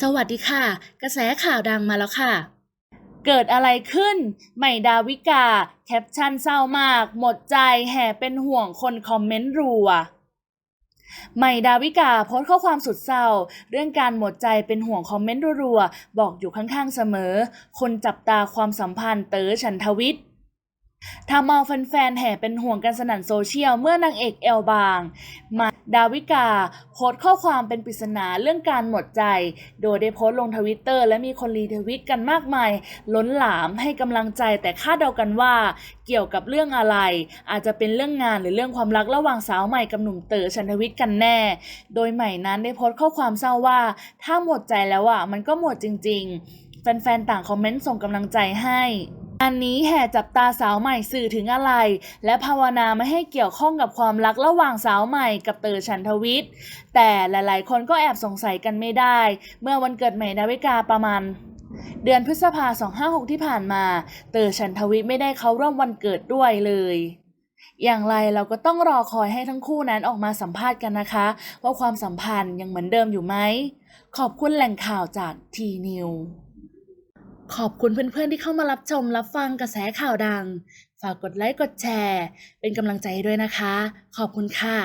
สวัสดีค่ะ กระแสข่าวดังมาแล้วค่ะ เกิดอะไรขึ้น ใหม่ดาวิกา แคปชั่นเศร้ามาก หมดใจแห่เป็นห่วงคนคอมเมนต์รัวใหม่ดาวิกาโพสข้อความสุดเศร้า เรื่องการหมดใจเป็นห่วงคอมเมนต์รัวๆ บอกอยู่ข้างๆเสมอ คนจับตาความสัมพันธ์เต๋อฉันทวิทย์ ทำเอาแฟนๆแห่เป็นห่วงกันสนั่นโซเชียลเมื่อนางเอกเอลบาง มาดาวิกา โพสข้อความเป็นปริศนาเรื่องการหมดใจ โดยได้โพสลงทวิตเตอร์และมีคนรีทวิตกันมากมาย ล้นหลามให้กำลังใจแต่คาดเดากันว่า เกี่ยวกับเรื่องอะไร อาจจะเป็นเรื่องงานหรือเรื่องความรักระหว่างสาวใหม่กับหนุ่มเต๋อชันทวิทย์กันแน่ โดยใหม่นั้นได้โพสข้อความเศร้าว่า ถ้าหมดใจแล้วอะมันก็หมดจริง ๆ แฟนๆต่างคอมเมนต์ส่งกำลังใจให้ อันนี้แห่จับตาสาวใหม่สื่อถึงอะไร และภาวนาไม่ให้เกี่ยวข้องกับความรักระหว่างสาวใหม่กับเต๋อชันทวิทย์ แต่หลายๆ คนก็แอบสงสัยกันไม่ได้ เมื่อวันเกิดใหม่ดาวิกาประมาณเดือนพฤษภา 256 ที่ผ่านมา เต๋อชันทวิทย์ไม่ได้เข้าร่วมวันเกิดด้วยเลย อย่างไรเราก็ต้องรอคอยให้ทั้งคู่นั้นออกมาสัมภาษณ์กันนะคะ ว่าความสัมพันธ์ยังเหมือนเดิมอยู่ไหม ขอบคุณแหล่งข่าวจากทีนิว ขอบคุณเพื่อนๆที่เข้ามารับชมรับฟังกระแสข่าวดัง ฝากกดไลค์กดแชร์ เป็นกำลังใจด้วยนะคะ ขอบคุณค่ะ